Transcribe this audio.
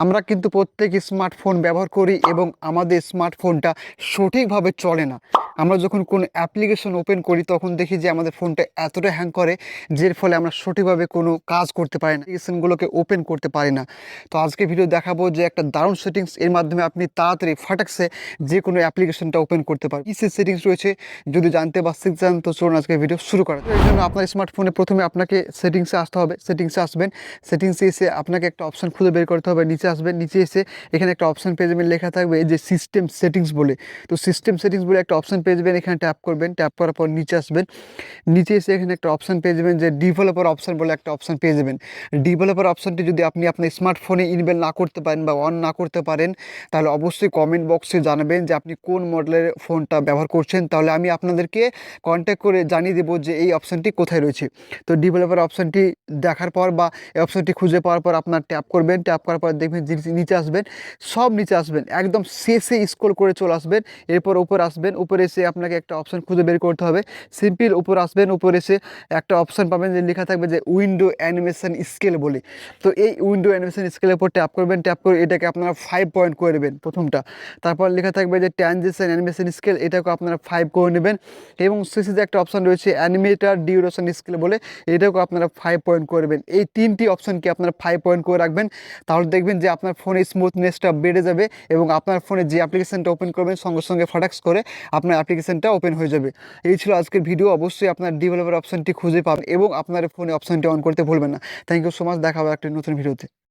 আমরা কিন্তু প্রত্যেক স্মার্টফোন ব্যবহার করি এবং আমাদের স্মার্টফোনটা সঠিকভাবে চলে না। আমরা যখন কোনো অ্যাপ্লিকেশন ওপেন করি, তখন দেখি যে আমাদের ফোনটা এতটা হ্যাং করে, যার ফলে আমরা সঠিকভাবে কোনো কাজ করতে পারি না অ্যাপ্লিকেশনগুলোকে ওপেন করতে পারি না। তো আজকে ভিডিও দেখাবো যে একটা দারুণ সেটিংস এর মাধ্যমে আপনি তাড়াতাড়ি ফাটাক্সে যে কোনো অ্যাপ্লিকেশনটা ওপেন করতে পারেন। কী সেটিংস রয়েছে, যদি জানতে বা শিখতে চান, তো চলুন আজকে ভিডিও শুরু করা। এর জন্য আপনার স্মার্টফোনে প্রথমে আপনাকে সেটিংসে আসতে হবে। সেটিংসে আসবেন। সেটিংসে এসে আপনাকে একটা অপশন খুঁজে বের করতে হবে। নিচে আসবেন। নিচে এসে এখানে একটা অপশন পেয়ে যাবেন। লেখা থাকবে যে সিস্টেম সেটিংস বলে। তো সিস্টেম সেটিংস বলে একটা অপশন যাবেন, এখানে ট্যাপ করবেন ট্যাপ করার পর নিচে আসবেন। নিচে এসে এখানে একটা অপশন পেয়ে যাবেন যে ডেভেলপার অপশন বলে একটা অপশন পেয়ে যাবেন। ডেভেলপার অপশনটি যদি আপনি আপনার স্মার্টফোনে ইনভেল না করতে পারেন বা অন না করতে পারেন, তাহলে অবশ্যই কমেন্ট বক্সে জানাবেন যে আপনি কোন মডেলের ফোনটা ব্যবহার করছেন। তাহলে আমি আপনাদেরকে কন্ট্যাক্ট করে জানিয়ে দেবো যে এই অপশনটি কোথায় রয়েছে। তো ডেভেলপার অপশনটি দেখার পর বা এই অপশনটি খুঁজে পাওয়ার পর আপনার ট্যাপ করবেন। ট্যাপ করার পর দেখবেন নিচে আসবেন, সব নিচে আসবেন। একদম শেষে স্ক্রল করে চলে আসবেন, এরপর উপর আসবেন, উপরে এসে আপনাকে একটা অপশন খুঁজে বের করতে হবে। সিম্পল উপর আসবেন, উপরে এসে একটা অপশন পাবেন যে লেখা থাকবে যে উইন্ডো অ্যানিমেশন স্কেল বলে। তো এই উইন্ডো অ্যানিমেশন স্কেলের উপর ট্যাপ করবেন ট্যাপ করে এটাকে আপনারা ফাইভ পয়েন্ট করে নেবেন প্রথমটা। তারপর লেখা থাকবে যে ট্রানজেকশন অ্যানিমেশন স্কেল এটাকে আপনারা ফাইভ করে নেবেন। এবং শেষে যে একটা অপশন রয়েছে অ্যানিমেটার ডিউরেশন স্কেল বলে, এটাকেও আপনারা ফাইভ পয়েন্ট করবেন এই তিনটি অপশনকে আপনারা ফাইভ পয়েন্ট করে রাখবেন। তাহলে দেখবেন যে আপনার ফোনের স্মুথনেসটা বেড়ে যাবে এবং আপনার ফোনে যে অ্যাপ্লিকেশানটা ওপেন করবেন, সঙ্গে সঙ্গে ফটাক্স করে, আপনার অ্যাপ্লিকেশনটা ওপেন হয়ে যাবে। এই ছিল আজকের ভিডিও অবশ্যই আপনার ডেভেলপার অপশানটি খুঁজে পাবেন এবং আপনার ফোনে অপশানটি অন করতে ভুলবেন না। থ্যাংক ইউ সো মাচ দেখা হবে একটা নতুন ভিডিওতে